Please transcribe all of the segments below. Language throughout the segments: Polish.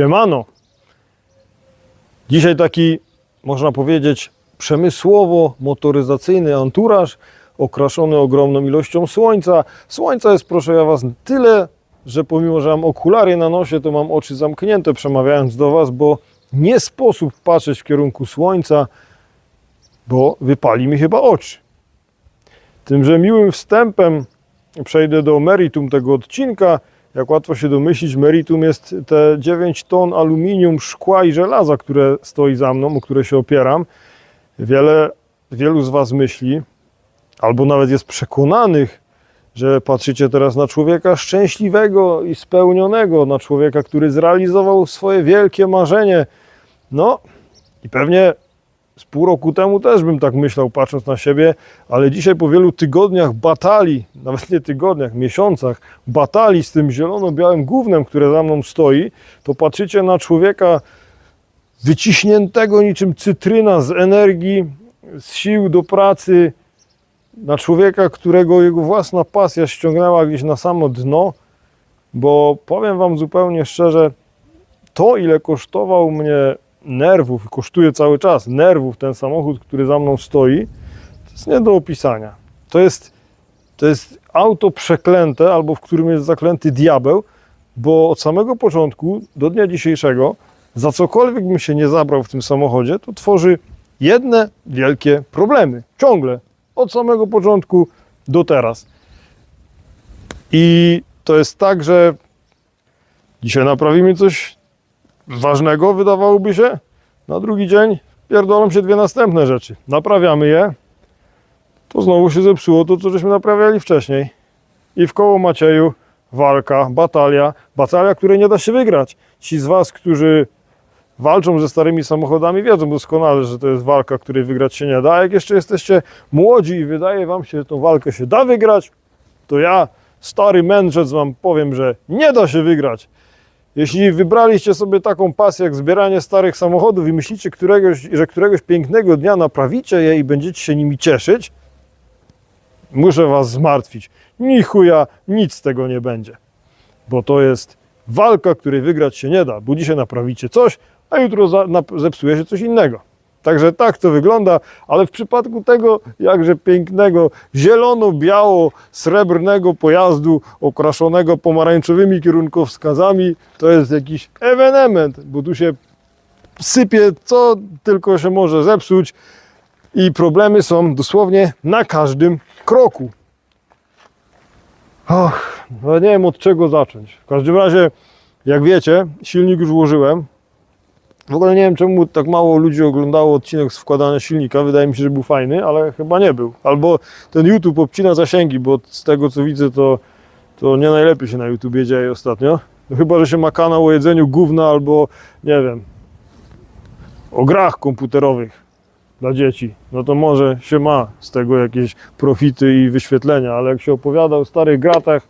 Siemano. Dzisiaj taki, można powiedzieć, przemysłowo-motoryzacyjny anturaż, okraszony ogromną ilością słońca. Słońca jest, proszę ja Was, tyle, że pomimo, że mam okulary na nosie, to mam oczy zamknięte przemawiając do Was, bo nie sposób patrzeć w kierunku słońca, bo wypali mi chyba oczy. Tymże miłym wstępem przejdę do meritum tego odcinka. Jak łatwo się domyślić, meritum jest te 9 ton aluminium, szkła i żelaza, które stoi za mną, o które się opieram. Wiele, wielu z Was myśli, albo nawet jest przekonanych, że patrzycie teraz na człowieka szczęśliwego i spełnionego, na człowieka, który zrealizował swoje wielkie marzenie. No i pewnie z pół roku temu też bym tak myślał, patrząc na siebie, ale dzisiaj po wielu tygodniach batalii, nawet nie tygodniach, miesiącach batalii z tym zielono-białym gównem, które za mną stoi, to patrzycie na człowieka wyciśniętego niczym cytryna z energii, z sił do pracy, na człowieka, którego jego własna pasja ściągnęła gdzieś na samo dno, bo powiem Wam zupełnie szczerze, to ile kosztował mnie nerwów, kosztuje cały czas nerwów ten samochód, który za mną stoi, to jest nie do opisania. To jest, to jest auto przeklęte, albo w którym jest zaklęty diabeł, bo od samego początku do dnia dzisiejszego, za cokolwiek bym się nie zabrał w tym samochodzie, to tworzy jedne wielkie problemy. Ciągle. Od samego początku do teraz. I to jest tak, że dzisiaj naprawimy coś ważnego, wydawałoby się. Na drugi dzień pierdolą się dwie następne rzeczy. Naprawiamy je, to znowu się zepsuło to, co żeśmy naprawiali wcześniej. I w koło Macieju walka, batalia, batalia, której nie da się wygrać. Ci z Was, którzy walczą ze starymi samochodami, wiedzą doskonale, że to jest walka, której wygrać się nie da. Jak jeszcze jesteście młodzi i wydaje Wam się, że tą walkę się da wygrać, to ja, stary mędrzec, Wam powiem, że nie da się wygrać. Jeśli wybraliście sobie taką pasję jak zbieranie starych samochodów i myślicie, któregoś, że któregoś pięknego dnia naprawicie je i będziecie się nimi cieszyć, muszę Was zmartwić. Ni chuja, nic z tego nie będzie. Bo to jest walka, której wygrać się nie da, bo dzisiaj naprawicie coś, a jutro zepsuje się coś innego. Także tak to wygląda, ale w przypadku tego jakże pięknego, zielono-biało-srebrnego pojazdu okraszonego pomarańczowymi kierunkowskazami, to jest jakiś ewenement, bo tu się sypie co tylko się może zepsuć i problemy są dosłownie na każdym kroku. Och, no nie wiem od czego zacząć. W każdym razie, jak wiecie, silnik już włożyłem. W ogóle nie wiem, czemu tak mało ludzi oglądało odcinek z wkładania silnika. Wydaje mi się, że był fajny, ale chyba nie był. Albo ten YouTube obcina zasięgi, bo z tego co widzę, to, to nie najlepiej się na YouTubie dzieje ostatnio. No chyba, że się ma kanał o jedzeniu gówna albo, nie wiem, o grach komputerowych dla dzieci. No to może się ma z tego jakieś profity i wyświetlenia, ale jak się opowiada o starych gratach,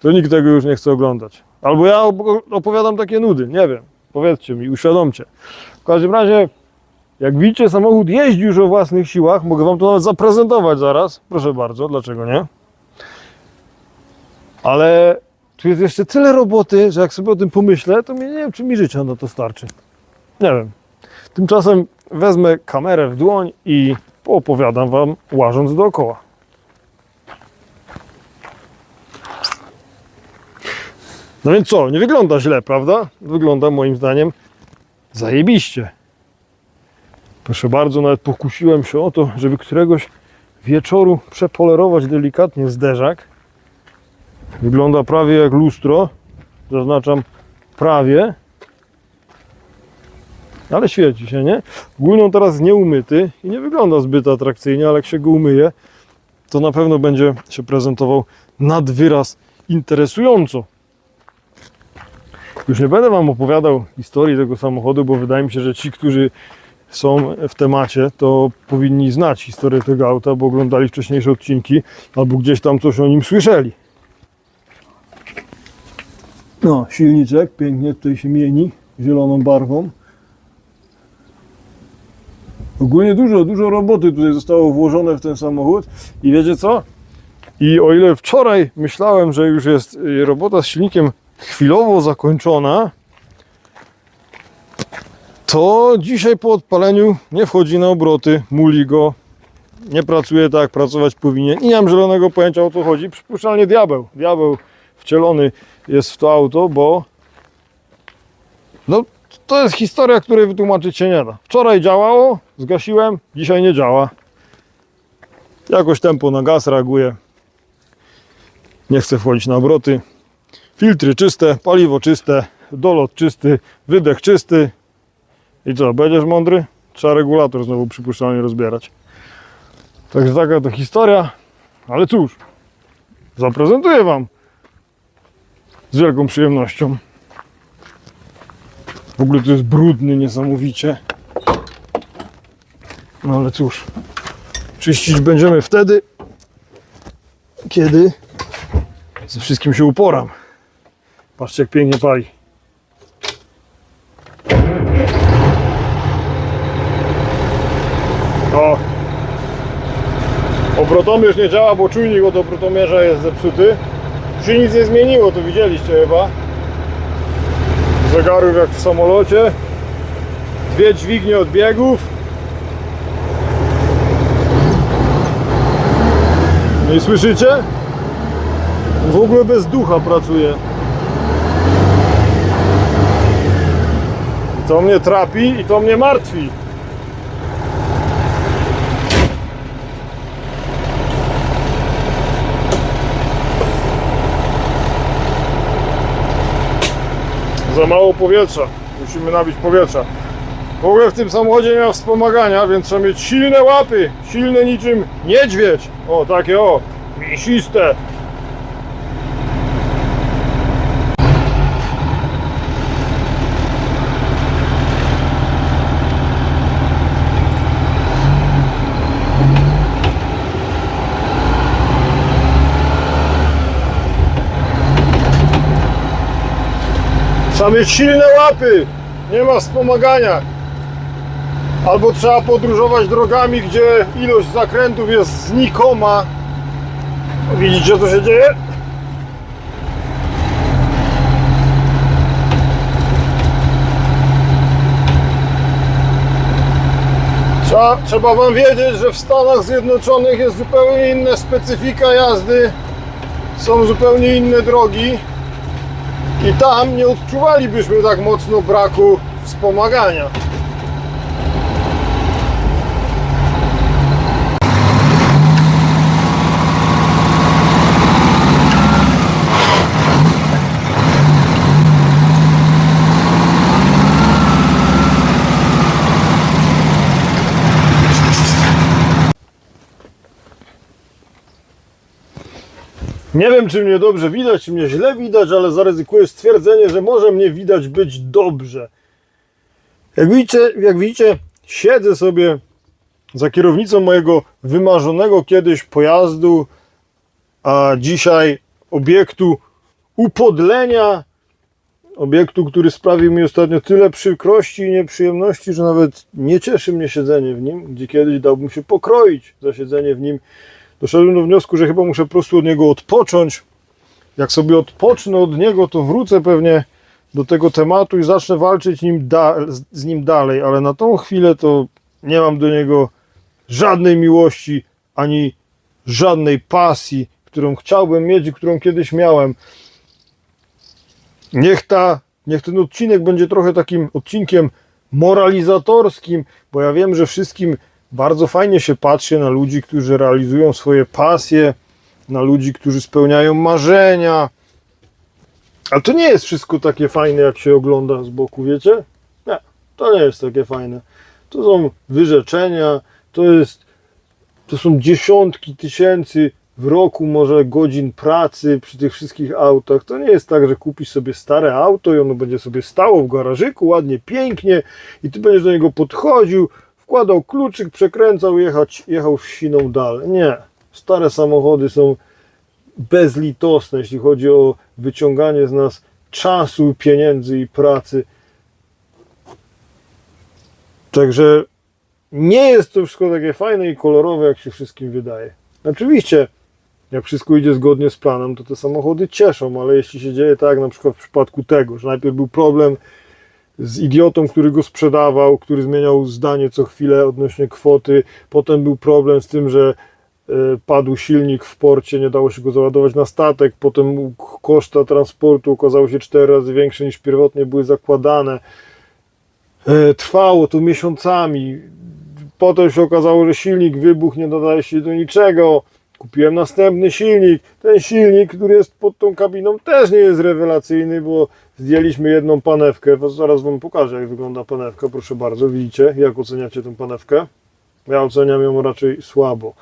to nikt tego już nie chce oglądać. Albo ja op- opowiadam takie nudy, nie wiem. Powiedzcie mi, uświadomcie. W każdym razie, jak widzicie, samochód jeździ już o własnych siłach. Mogę Wam to nawet zaprezentować zaraz. Proszę bardzo, dlaczego nie? Ale tu jest jeszcze tyle roboty, że jak sobie o tym pomyślę, to mnie nie wiem, czy mi życia na to starczy. Nie wiem. Tymczasem wezmę kamerę w dłoń i poopowiadam Wam, łażąc dookoła. No więc co, nie wygląda źle, prawda? Wygląda moim zdaniem zajebiście. Proszę bardzo, nawet pokusiłem się o to, żeby któregoś wieczoru przepolerować delikatnie zderzak. Wygląda prawie jak lustro. Zaznaczam prawie. Ale świeci się, nie? Ogólnie teraz nieumyty i nie wygląda zbyt atrakcyjnie, ale jak się go umyje, to na pewno będzie się prezentował nad wyraz interesująco. Już nie będę Wam opowiadał historii tego samochodu, bo wydaje mi się, że ci, którzy są w temacie, to powinni znać historię tego auta, bo oglądali wcześniejsze odcinki albo gdzieś tam coś o nim słyszeli. No, silniczek pięknie tutaj się mieni zieloną barwą. Ogólnie dużo, dużo roboty tutaj zostało włożone w ten samochód i wiecie co? I o ile wczoraj myślałem, że już jest y, robota z silnikiem chwilowo zakończona, to dzisiaj po odpaleniu nie wchodzi na obroty, muli go, nie pracuje tak pracować powinien i nie mam zielonego pojęcia o co chodzi. Przypuszczalnie diabeł, diabeł wcielony jest w to auto, bo no to jest historia, której wytłumaczyć się nie da. Wczoraj działało, zgasiłem, dzisiaj nie działa. Jakoś tempo na gaz reaguje. Nie chcę wchodzić na obroty. Filtry czyste, paliwo czyste, dolot czysty, wydech czysty. I co, będziesz mądry? Trzeba regulator znowu przypuszczalnie rozbierać. Także taka to historia. Ale cóż, zaprezentuję Wam z wielką przyjemnością. W ogóle to jest brudny niesamowicie. No ale cóż, czyścić będziemy wtedy, kiedy ze wszystkim się uporam. Patrzcie jak pięknie pali. O! Obrotomierz nie działa, bo czujnik od obrotomierza jest zepsuty. Się nic nie zmieniło, to widzieliście chyba. Zegarów jak w samolocie. Dwie dźwignie odbiegów. No i słyszycie? W ogóle bez ducha pracuje. To mnie trapi i to mnie martwi. Za mało powietrza. Musimy nabić powietrza. W ogóle w tym samochodzie nie ma wspomagania, więc trzeba mieć silne łapy. Silne niczym niedźwiedź. O, takie o. Mięsiste. Trzeba mieć silne łapy. Nie ma wspomagania. Albo trzeba podróżować drogami, gdzie ilość zakrętów jest znikoma. Widzicie co się dzieje? Trzeba, trzeba Wam wiedzieć, że w Stanach Zjednoczonych jest zupełnie inna specyfika jazdy. Są zupełnie inne drogi. I tam nie odczuwalibyśmy tak mocno braku wspomagania. Nie wiem, czy mnie dobrze widać, czy mnie źle widać, ale zaryzykuję stwierdzenie, że może mnie widać być dobrze. Jak widzicie, jak widzicie, siedzę sobie za kierownicą mojego wymarzonego kiedyś pojazdu, a dzisiaj obiektu upodlenia, obiektu, który sprawił mi ostatnio tyle przykrości i nieprzyjemności, że nawet nie cieszy mnie siedzenie w nim, gdzie kiedyś dałbym się pokroić za siedzenie w nim. Doszedłem do wniosku, że chyba muszę po prostu od niego odpocząć. Jak sobie odpocznę od niego, to wrócę pewnie do tego tematu i zacznę walczyć nim z nim dalej, ale na tą chwilę to nie mam do niego żadnej miłości ani żadnej pasji, którą chciałbym mieć i którą kiedyś miałem. Niech ta, niech ten odcinek będzie trochę takim odcinkiem moralizatorskim, bo ja wiem, że wszystkim bardzo fajnie się patrzy na ludzi, którzy realizują swoje pasje, na ludzi, którzy spełniają marzenia. Ale to nie jest wszystko takie fajne, jak się ogląda z boku, wiecie? Nie, to nie jest takie fajne. To są wyrzeczenia, to jest to są dziesiątki tysięcy w roku może godzin pracy przy tych wszystkich autach. To nie jest tak, że kupisz sobie stare auto i ono będzie sobie stało w garażyku, ładnie, pięknie i ty będziesz do niego podchodził, wkładał kluczyk, przekręcał, jechać, jechał siną dal. Nie. Stare samochody są bezlitosne, jeśli chodzi o wyciąganie z nas czasu, pieniędzy i pracy. Także nie jest to wszystko takie fajne i kolorowe, jak się wszystkim wydaje. Oczywiście, jak wszystko idzie zgodnie z planem, to te samochody cieszą, ale jeśli się dzieje tak, na przykład w przypadku tego, że najpierw był problem z idiotą, który go sprzedawał, który zmieniał zdanie co chwilę odnośnie kwoty. Potem był problem z tym, że e, padł silnik w porcie, nie dało się go załadować na statek. Potem koszta transportu okazało się cztery razy większe niż pierwotnie były zakładane. E, Trwało to miesiącami. Potem się okazało, że silnik wybuchł, nie nadaje się do niczego. Kupiłem następny silnik. Ten silnik, który jest pod tą kabiną, też nie jest rewelacyjny, bo zdjęliśmy jedną panewkę. Zaraz Wam pokażę, jak wygląda panewka. Proszę bardzo, widzicie, jak oceniacie tę panewkę? Ja oceniam ją raczej słabo.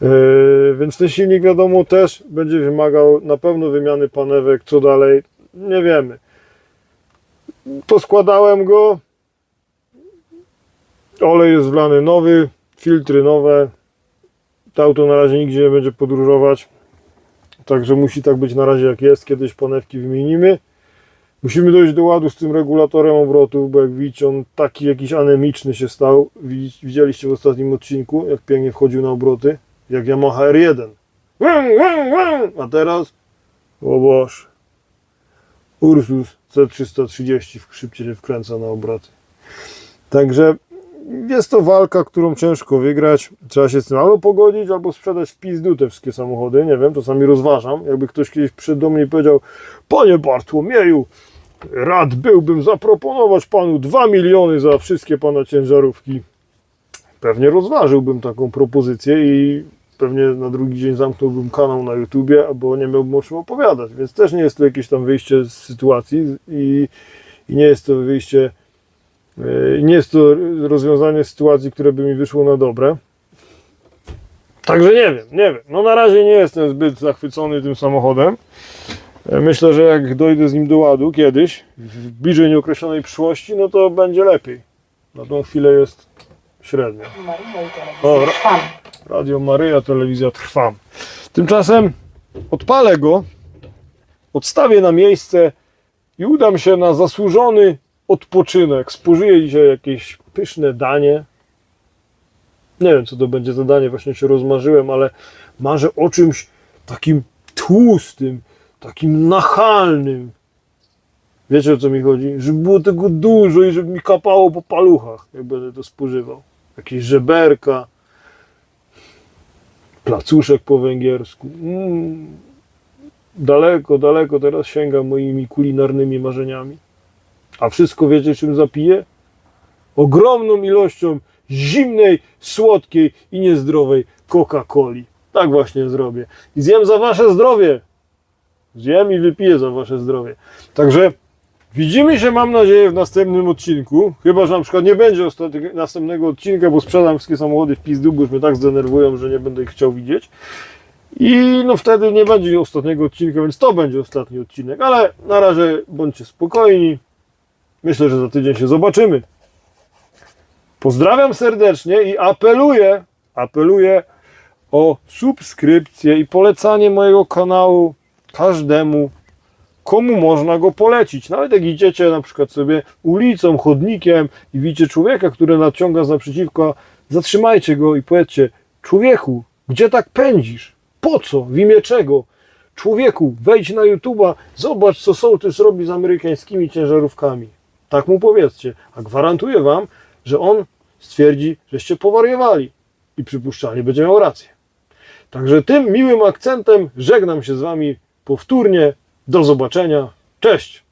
Yy, więc ten silnik, wiadomo, też będzie wymagał na pewno wymiany panewek. Co dalej? Nie wiemy. Poskładałem go. Olej jest wlany nowy, filtry nowe. To auto na razie nigdzie nie będzie podróżować. Także musi tak być na razie jak jest. Kiedyś panewki wymienimy. Musimy dojść do ładu z tym regulatorem obrotów, bo jak widzicie on taki jakiś anemiczny się stał. Widz- Widzieliście w ostatnim odcinku, jak pięknie wchodził na obroty. Jak Yamaha R1. A teraz, o Ursus C330 w- szybciej się wkręca na obroty. Także jest to walka, którą ciężko wygrać. Trzeba się z tym albo pogodzić, albo sprzedać w pizdu te wszystkie samochody. Nie wiem, czasami rozważam. Jakby ktoś kiedyś przyszedł do mnie i powiedział Panie Bartłomieju, rad byłbym zaproponować Panu 2 miliony za wszystkie Pana ciężarówki. Pewnie rozważyłbym taką propozycję i pewnie na drugi dzień zamknąłbym kanał na YouTubie, bo nie miałbym o czym opowiadać. Więc też nie jest to jakieś tam wyjście z sytuacji i, i nie jest to wyjście Nie jest to rozwiązanie sytuacji, które by mi wyszło na dobre. Także nie wiem, nie wiem. No na razie nie jestem zbyt zachwycony tym samochodem. Yy, Myślę, że jak dojdę z nim do ładu kiedyś, w bliżej nieokreślonej przyszłości, no to będzie lepiej. Na tą chwilę jest średnio. O, ra-. Radio Maryja, telewizja Trwam. Tymczasem odpalę go, odstawię na miejsce i udam się na zasłużony odpoczynek. Spożyję dzisiaj jakieś pyszne danie. Nie wiem, co to będzie za danie, właśnie się rozmarzyłem, ale marzę o czymś takim tłustym, takim nachalnym. Wiecie o co mi chodzi? Żeby było tego dużo i żeby mi kapało po paluchach, jak będę to spożywał. Jakieś żeberka, placuszek po węgiersku. Mm. Daleko, daleko teraz sięgam moimi kulinarnymi marzeniami. A wszystko wiecie, czym zapiję? Ogromną ilością zimnej, słodkiej i niezdrowej Coca-Coli. Tak właśnie zrobię. I zjem za wasze zdrowie. Zjem i wypiję za wasze zdrowie. Także widzimy się, mam nadzieję, w następnym odcinku. Chyba, że na przykład nie będzie następnego odcinka, bo sprzedam wszystkie samochody w pizdu, bo już mnie tak zdenerwują, że nie będę ich chciał widzieć. I no wtedy nie będzie ostatniego odcinka, więc to będzie ostatni odcinek. Ale na razie bądźcie spokojni. Myślę, że za tydzień się zobaczymy. Pozdrawiam serdecznie i apeluję, apeluję o subskrypcję i polecanie mojego kanału każdemu, komu można go polecić. Nawet jak idziecie na przykład sobie ulicą, chodnikiem i widzicie człowieka, który nadciąga z naprzeciwka, zatrzymajcie go i powiedzcie, człowieku, gdzie tak pędzisz? Po co? W imię czego? Człowieku, wejdź na YouTube'a, zobacz, co sołtys robi z amerykańskimi ciężarówkami. Tak mu powiedzcie. A gwarantuję wam, że on stwierdzi, żeście powariowali. I przypuszczalnie będzie miał rację. Także tym miłym akcentem żegnam się z wami powtórnie. Do zobaczenia. Cześć!